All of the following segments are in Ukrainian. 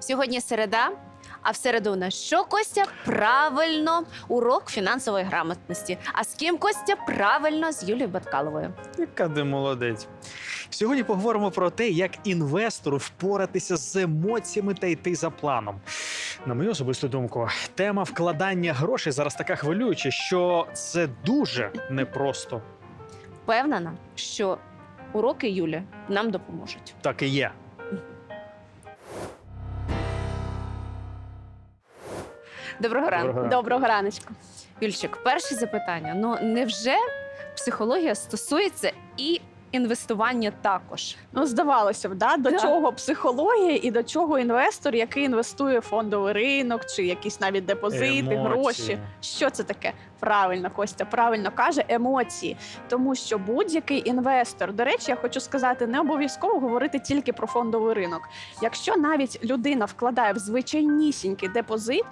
Сьогодні середа. А в середу у нас що Костя? Правильно, урок фінансової грамотності. А з ким Костя? Правильно, з Юлією Баткаловою. Яка ти молодець. Сьогодні поговоримо про те, як інвестору впоратися з емоціями та йти за планом. На мою особисту думку, тема вкладання грошей зараз така хвилююча, що це дуже непросто. Впевнена, що уроки Юлі нам допоможуть. Так і є. Доброго ранку. Доброго. Доброго раночку. Юльчик, перше запитання. Ну невже психологія стосується і інвестування також? Ну, здавалося б, да? до Так. чого психологія і до чого інвестор, який інвестує в фондовий ринок чи якісь навіть депозити, Емоції. гроші. Що це таке? Правильно, Костя, правильно каже емоції. Тому що будь-який інвестор, до речі, я хочу сказати, не обов'язково говорити тільки про фондовий ринок. Якщо навіть людина вкладає в звичайнісінький депозит.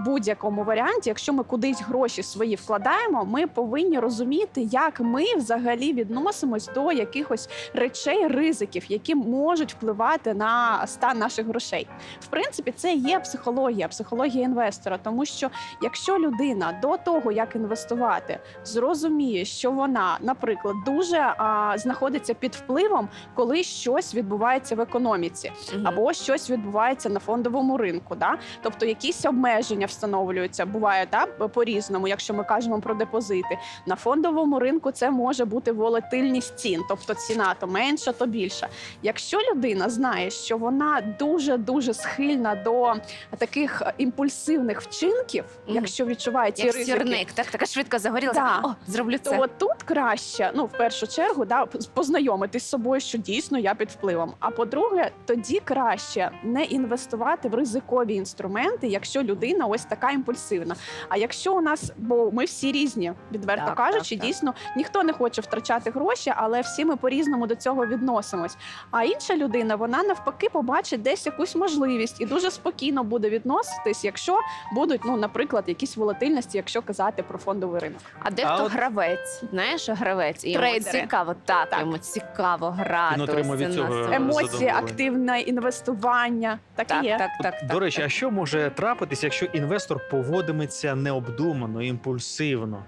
Будь-якому варіанті, якщо ми кудись гроші свої вкладаємо, ми повинні розуміти, як ми взагалі відносимось до якихось речей, ризиків, які можуть впливати на стан наших грошей. В принципі, це є психологія, психологія інвестора, тому що якщо людина до того, як інвестувати, зрозуміє, що вона, наприклад, дуже а, знаходиться під впливом, коли щось відбувається в економіці, або щось відбувається на фондовому ринку, да? тобто якісь обмеження встановлюються. Буває да, по-різному, якщо ми кажемо про депозити. На фондовому ринку це може бути волатильність цін, тобто ціна то менша, то більша. Якщо людина знає, що вона дуже дуже схильна до таких імпульсивних вчинків, Мгм. якщо відчуває ці Як ризики, сірник, так така швидко загорілася. Да. О, зроблю це. то тут краще, ну в першу чергу, да, познайомитись з собою, що дійсно я під впливом. А по-друге, тоді краще не інвестувати в ризикові інструменти, якщо людина ось така імпульсивна. А якщо у нас, бо ми всі різні, відверто Так, кажучи, так, так. дійсно ніхто не хоче втрачати гроші, але всі ми по-різному до цього відносимось. А інша людина, вона навпаки побачить десь якусь можливість і дуже спокійно буде відноситись, якщо будуть, ну, наприклад, якісь волатильності, якщо казати про фондовий ринок. А дехто А от- гравець, знаєш, гравець, і йому цікаво, так, Так. йому цікаво грати. Ось цього емоції, активне інвестування. Так, Так, і є. так, так, так. До речі, а що може трапитись, якщо інвестор поводиметься необдумано, імпульсивно?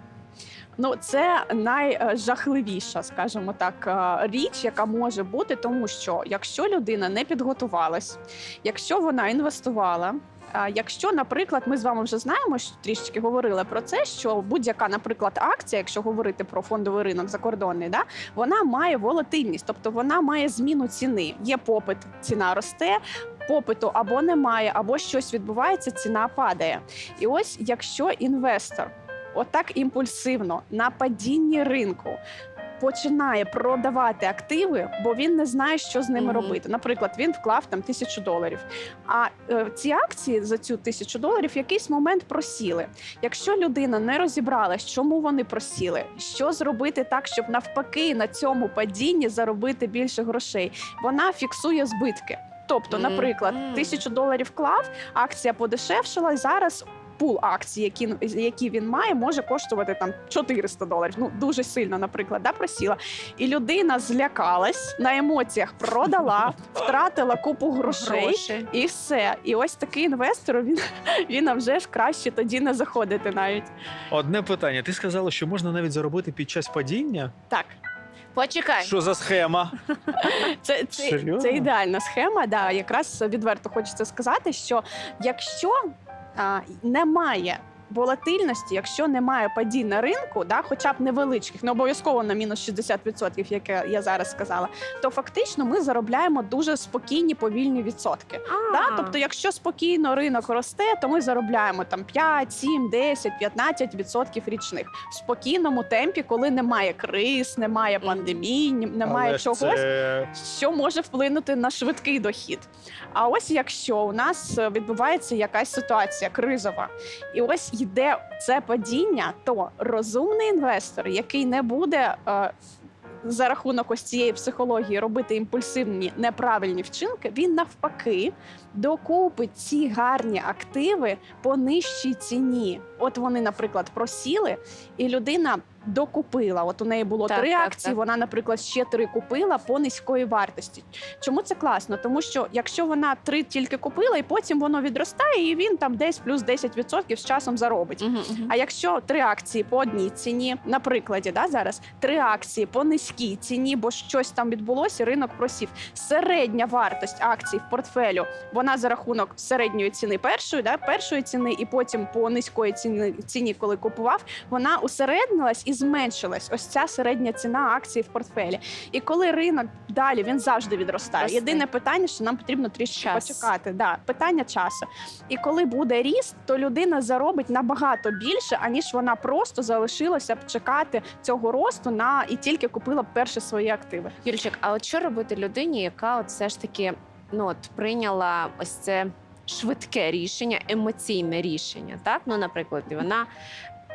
Ну це найжахливіша, скажімо так, е, річ, яка може бути, тому що якщо людина не підготувалась, якщо вона інвестувала. Якщо, наприклад, ми з вами вже знаємо, що трішечки говорили про це, що будь-яка, наприклад, акція, якщо говорити про фондовий ринок закордонний, да, вона має волатильність, тобто вона має зміну ціни. Є попит, ціна росте, попиту або немає, або щось відбувається, ціна падає. І ось якщо інвестор отак імпульсивно на падінні ринку. Починає продавати активи, бо він не знає, що з ними Мгм. робити. Наприклад, він вклав там тисячу доларів. А е, ці акції за цю тисячу доларів в якийсь момент просіли. Якщо людина не розібралась, чому вони просіли, що зробити так, щоб навпаки на цьому падінні заробити більше грошей, вона фіксує збитки. Тобто, наприклад, тисячу доларів вклав, акція подешевшила, і зараз пул акцій, які, які він має, може коштувати там 400 доларів. Ну дуже сильно, наприклад, да, просіла. І людина злякалась на емоціях, продала, втратила купу грошей. Гроші. І все, і ось такий інвестор він, він а вже ж краще тоді не заходити навіть Одне питання. Ти сказала, що можна навіть заробити під час падіння? так. Почекай. Що за схема? Це, це, Серйозно? це ідеальна схема. Да, якраз відверто хочеться сказати, що якщо а, немає. Волатильності, якщо немає падінь на ринку, да, хоча б невеличких, не обов'язково на мінус 60%, як я- я зараз сказала, то фактично ми заробляємо дуже спокійні повільні відсотки. Да? Тобто, якщо спокійно ринок росте, то ми заробляємо там 5, 7, 10, 15 відсотків річних в спокійному темпі, коли немає криз, немає Мгм. пандемій, немає Але чогось Це... що може вплинути на швидкий дохід. А ось якщо у нас е, відбувається якась ситуація кризова, і ось йде це падіння, то розумний інвестор, який не буде. е, За рахунок ось цієї психології робити імпульсивні неправильні вчинки, він навпаки докупить ці гарні активи по нижчій ціні. От вони, наприклад, просіли, і людина докупила. От у неї було Так, три так, акції, так. вона, наприклад, ще три купила по низької вартості. Чому це класно? Тому що якщо вона три тільки купила, і потім воно відростає, і він там десь плюс 10% з часом заробить. Мгм, мгм. А якщо три акції по одній ціні, на прикладі, да, зараз три акції по низькій ціні, бо щось там відбулося, ринок просів. Середня вартість акцій в портфелю вона за рахунок середньої ціни першої, да, першої ціни, і потім по низької ціні, ціні, коли купував, вона усереднилась і зменшилась. Ось ця середня ціна акцій в портфелі. І коли ринок далі він завжди відростає. Росте. Єдине питання, що нам потрібно трішки Час. почекати. Да, питання часу. І коли буде ріст, то людина заробить набагато більше, аніж вона просто залишилася б чекати цього росту на і тільки купила б перші свої активи. Юльчик, а от що робити людині, яка от все ж таки ну от прийняла ось це швидке рішення, емоційне рішення, так? Ну, наприклад, вона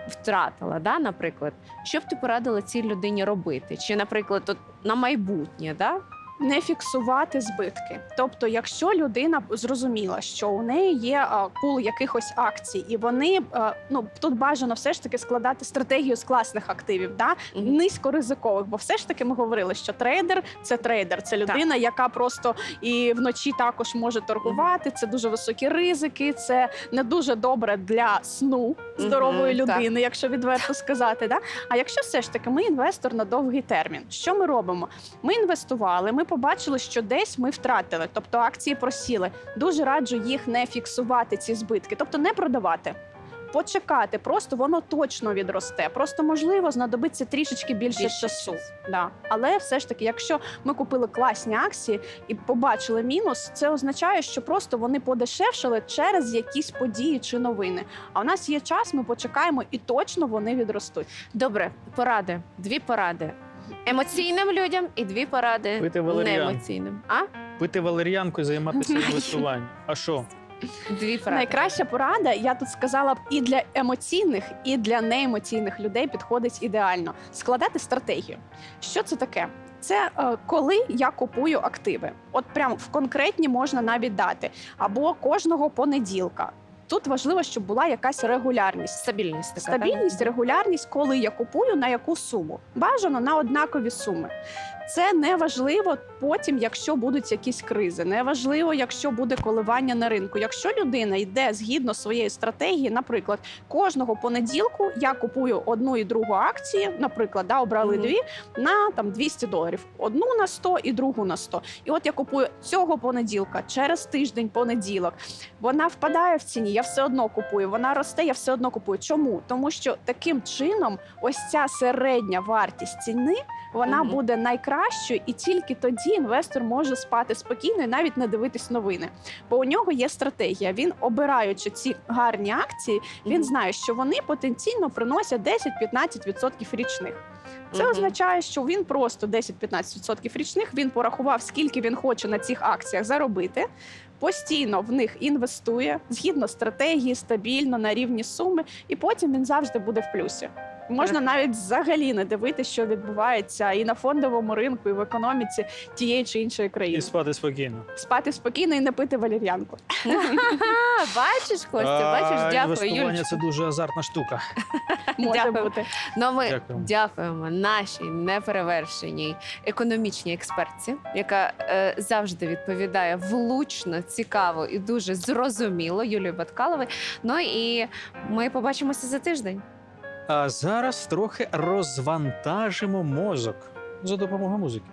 втратила, да, наприклад, що б ти порадила цій людині робити? Чи, наприклад, от на майбутнє, да? Не фіксувати збитки. Тобто, якщо людина зрозуміла, що у неї є пул якихось акцій, і вони ну тут бажано все ж таки складати стратегію з класних активів, да Мгм. низькоризикових, бо все ж таки ми говорили, що трейдер це трейдер, це людина, яка просто і вночі також може торгувати. Це дуже високі ризики, це не дуже добре для сну здорової так. людини, якщо відверто сказати. Да? А якщо все ж таки ми інвестор на довгий термін, що ми робимо? Ми інвестували, ми побачили, що десь ми втратили, тобто акції просіли. Дуже раджу їх не фіксувати, ці збитки, тобто не продавати. Почекати, просто воно точно відросте. Просто можливо знадобиться трішечки більше, Більше часу. Да. Але все ж таки, якщо ми купили класні акції і побачили мінус, це означає, що просто вони подешевшили через якісь події чи новини. А у нас є час, ми почекаємо і точно вони відростуть. Добре, поради, дві поради. Емоційним людям і дві поради Пити валеріан. неемоційним. А? Пити валер'янку і займатися інвестуванням. А що? Дві поради. Найкраща порада, я тут сказала б, і для емоційних, і для неемоційних людей підходить ідеально складати стратегію. Що це таке? Це е, коли я купую активи. От прям в конкретні можна навіть дати. Або кожного понеділка. Тут важливо, щоб була якась регулярність. Стабільність така. Стабільність, регулярність, коли я купую на яку суму. Бажано на однакові суми. Це не важливо потім, якщо будуть якісь кризи. Не важливо, якщо буде коливання на ринку. Якщо людина йде згідно своєї стратегії, наприклад, кожного понеділку я купую одну і другу акції, наприклад, да, обрали дві на там 200 доларів. Одну на 100 і другу на 100. І от я купую цього понеділка, через тиждень понеділок. Вона впадає в ціні, я все одно купую. Вона росте, я все одно купую. Чому? Тому що таким чином, ось ця середня вартість ціни вона буде найкращою, і тільки тоді інвестор може спати спокійно і навіть не дивитись новини. Бо у нього є стратегія. Він обираючи ці гарні акції, він знає, що вони потенційно приносять 10-15% річних. Це означає, що він просто 10-15% річних він порахував, скільки він хоче на цих акціях заробити. Постійно в них інвестує згідно стратегії, стабільно на рівні суми, і потім він завжди буде в плюсі. Можна навіть взагалі не дивитися, що відбувається і на фондовому ринку, і в економіці тієї чи іншої І країни. спати спокійно. Спати спокійно і не пити валер'янку. Бачиш, Костя, бачиш, дякую, Інвестування це дуже азартна штука. Може бути. Ну, ми Дякуємо. нашій неперевершеній економічній експертці, яка е, завжди відповідає влучно, цікаво і дуже зрозуміло Юлії Баткаловій. Ну і ми побачимося за тиждень. А зараз трохи розвантажимо мозок за допомогою музики.